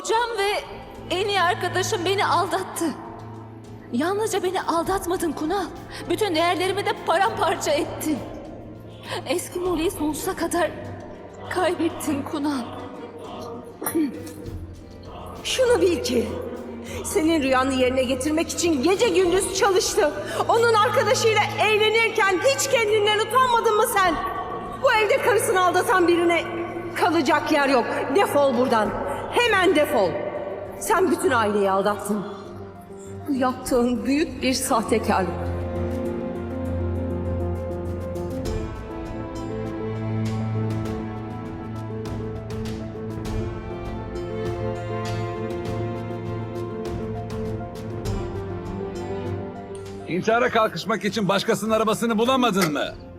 Kocam ve en iyi arkadaşım beni aldattı. Yalnızca beni aldatmadın Kunal. Bütün değerlerimi de paramparça ettin. Eski Molly'yi sonsuza kadar kaybettin Kunal. Şunu bil ki senin rüyanı yerine getirmek için gece gündüz çalıştı. Onun arkadaşıyla eğlenirken hiç kendinden utanmadın mı sen? Bu evde karısını aldatan birine kalacak yer yok. Defol buradan. Hemen defol. Sen bütün aileyi aldattın. Bu yaptığın büyük bir sahtekarlık. İntihara kalkışmak için başkasının arabasını bulamadın mı?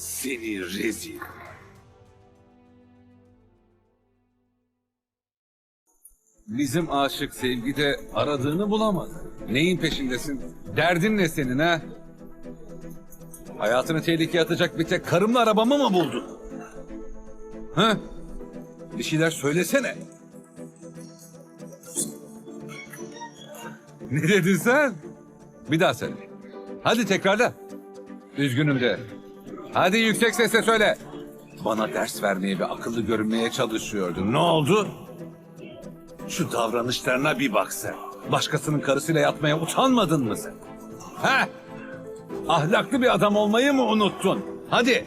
Seni rezil. Bizim aşık sevgi de aradığını bulamadı. Neyin peşindesin? Derdin ne senin ha? Hayatını tehlikeye atacak bir tek karımla arabamı mı buldun? Ha? Bir şeyler söylesene. Ne dedin sen? Bir daha söyle. Hadi tekrarla. Üzgünüm de. Hadi yüksek sesle söyle. Bana ders vermeye ve akıllı görünmeye çalışıyordun. Ne oldu? Şu davranışlarına bir bak sen. Başkasının karısıyla yatmaya utanmadın mı sen? Ha? Ahlaklı bir adam olmayı mı unuttun? Hadi.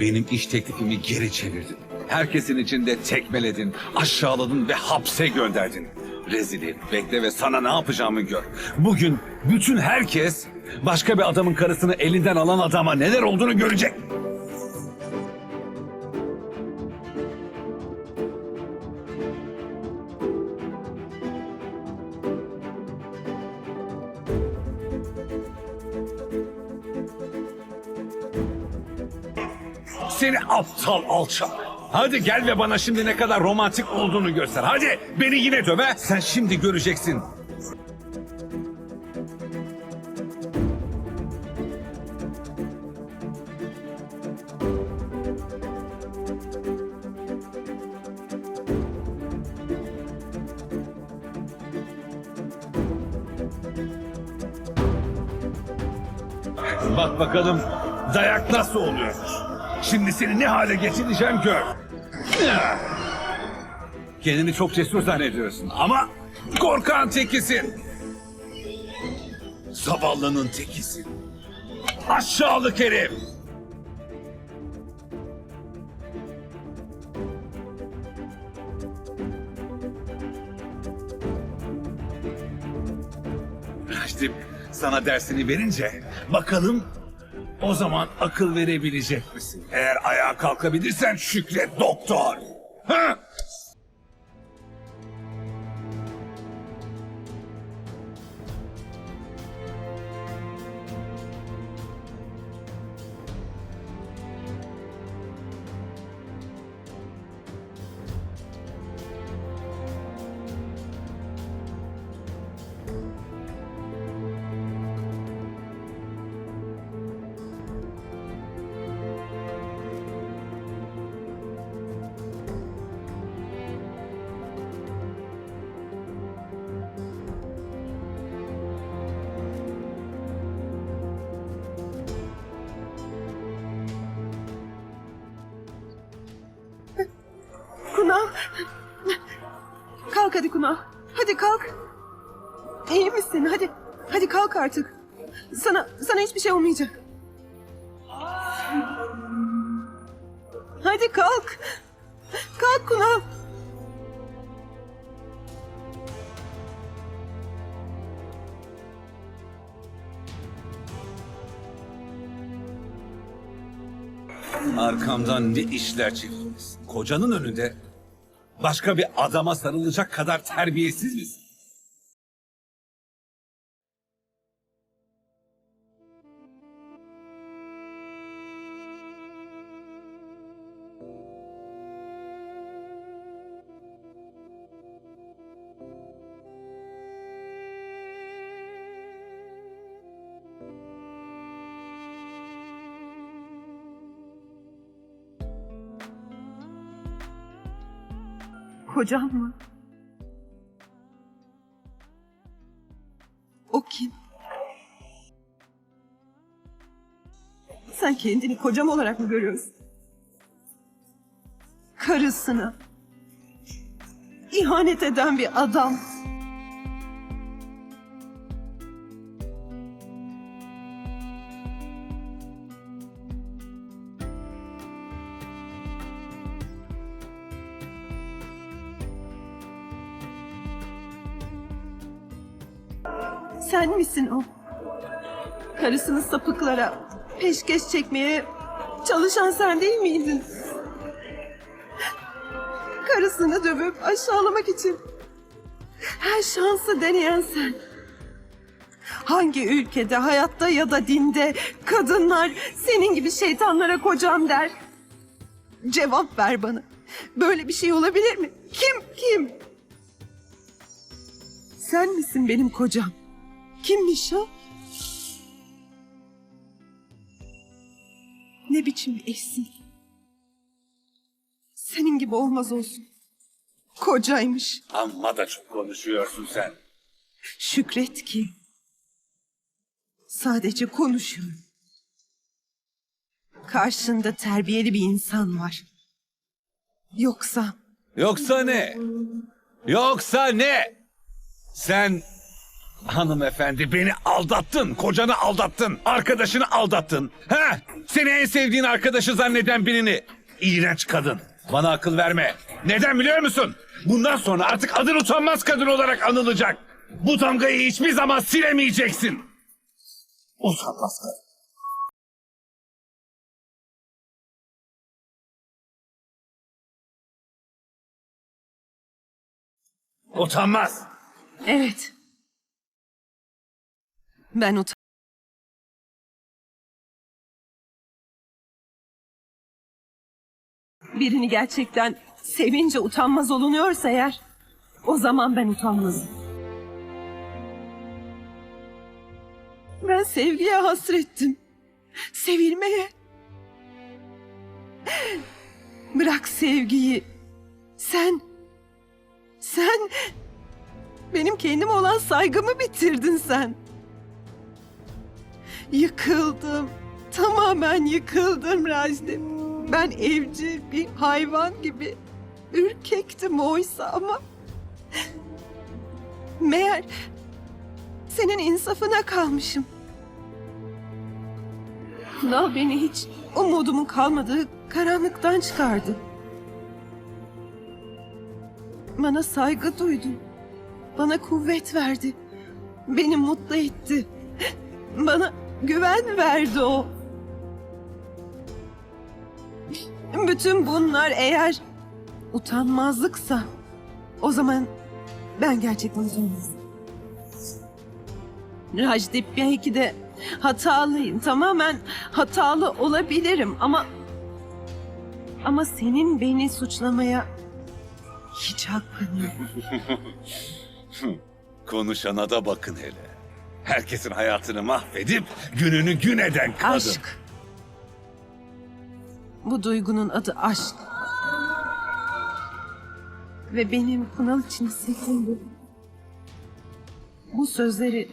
Benim iş teklifimi geri çevirdin. Herkesin içinde tekmeledin, aşağıladın ve hapse gönderdin. Rezil bekle ve sana ne yapacağımı gör. Bugün bütün herkes başka bir adamın karısını elinden alan adama neler olduğunu görecek. Seni aptal alçak. Hadi gel ve bana şimdi ne kadar romantik olduğunu göster. Hadi beni yine döve. Sen şimdi göreceksin. Bak bakalım dayak nasıl oluyor. Şimdi seni ne hale getireceğim gör. Kendini çok cesur zannediyorsun ama korkan tekisin. Zavallının tekisin. Aşağılık herif. İşte sana dersini verince bakalım o zaman akıl verebilecek misin? Eğer ayağa kalkabilirsen şükret doktor. Ha? Kunal. Kalk hadi Kunal. Hadi kalk. İyi misin? Hadi. Hadi kalk artık. Sana sana hiçbir şey olmayacak. Hadi kalk. Kalk Kunal. Arkamdan ne işler çeviriyorsun? Kocanın önünde başka bir adama sarılacak kadar terbiyesiz misin? Kocam mı? O kim? Sen kendini kocam olarak mı görüyorsun? Karısına ihanet eden bir adam. Sen misin o? Karısını sapıklara peşkeş çekmeye çalışan sen değil miydin? Karısını dövüp aşağılamak için her şansı deneyen sen. Hangi ülkede, hayatta ya da dinde kadınlar senin gibi şeytanlara kocam der? Cevap ver bana. Böyle bir şey olabilir mi? Kim, kim? Sen misin benim kocam? Kimmiş o? Ne biçim eşsin? Senin gibi olmaz olsun. Kocaymış. Amma da çok konuşuyorsun sen. Şükret ki. Sadece konuşuyorum. Karşında terbiyeli bir insan var. Yoksa Yoksa ne? Yoksa ne? Sen hanımefendi beni aldattın, kocanı aldattın, arkadaşını aldattın. Ha? Seni en sevdiğin arkadaşı zanneden birini. İğrenç kadın. Bana akıl verme. Neden biliyor musun? Bundan sonra artık adın utanmaz kadın olarak anılacak. Bu damgayı hiçbir zaman silemeyeceksin. Utanmaz kadın. Utanmaz. evet. Ben utan. Birini gerçekten sevince utanmaz olunuyorsa eğer, o zaman ben utanmazım. Ben sevgiye hasrettim. Sevilmeye. Bırak sevgiyi. Sen, sen benim kendime olan saygımı bitirdin sen. Yıkıldım. Tamamen yıkıldım Rajdip. Ben evcil bir hayvan gibi ürkektim oysa ama... Meğer senin insafına kalmışım. Kunal beni hiç umudumun kalmadığı karanlıktan çıkardı. Bana saygı duydu. Bana kuvvet verdi. Beni mutlu etti. Bana güven verdi o. Bütün bunlar eğer utanmazlıksa o zaman ben gerçekten utanmazım. Rajdip belki de hatalıyım. Tamamen hatalı olabilirim ama ama senin beni suçlamaya hiç hakkın yok. Konuşana da bakın hele. Herkesin hayatını mahvedip gününü gün eden kadın. Aşk. Bu duygunun adı aşk. Ve benim Kunal için hissettiğim bu. Bu sözleri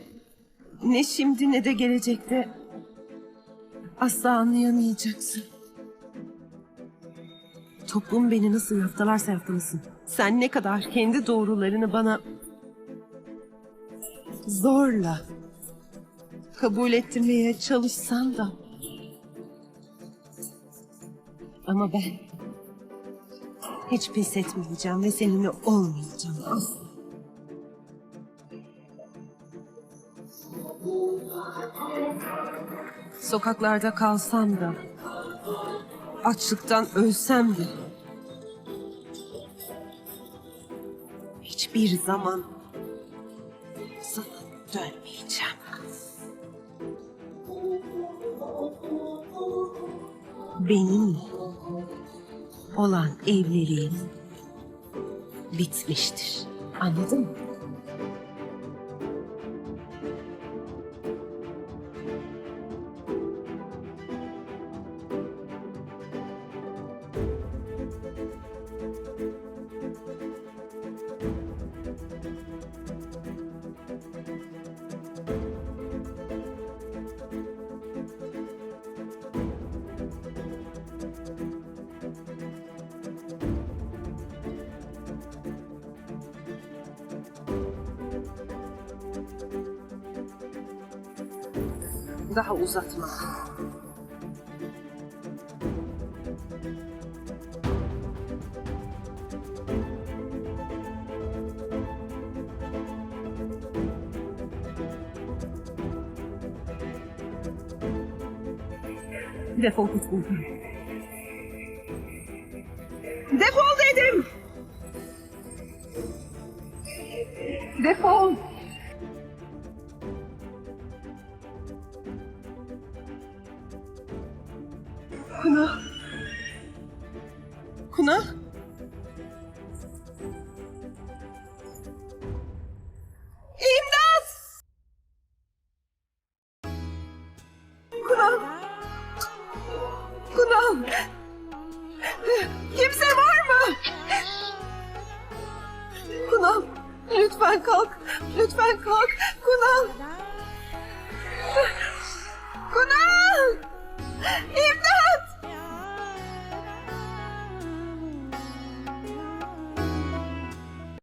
ne şimdi ne de gelecekte asla anlayamayacaksın. Toplum beni nasıl yaftalarsa yaftalasın. Sen ne kadar kendi doğrularını bana zorla kabul ettirmeye çalışsan da ama ben hiç pes etmeyeceğim ve seninle olmayacağım. Asla. Sokaklarda kalsam da, açlıktan ölsem de, hiçbir zaman sana dönmeyeceğim. Benimle olan evliliğin bitmiştir. Anladın mı? Daha uzatma. Defol git buradan. Kuna. Kuna. İmdat! Kuna. Kuna. Kimse var mı? Kuna. Lütfen kalk. Lütfen kalk. Kuna. Kuna. İmdat!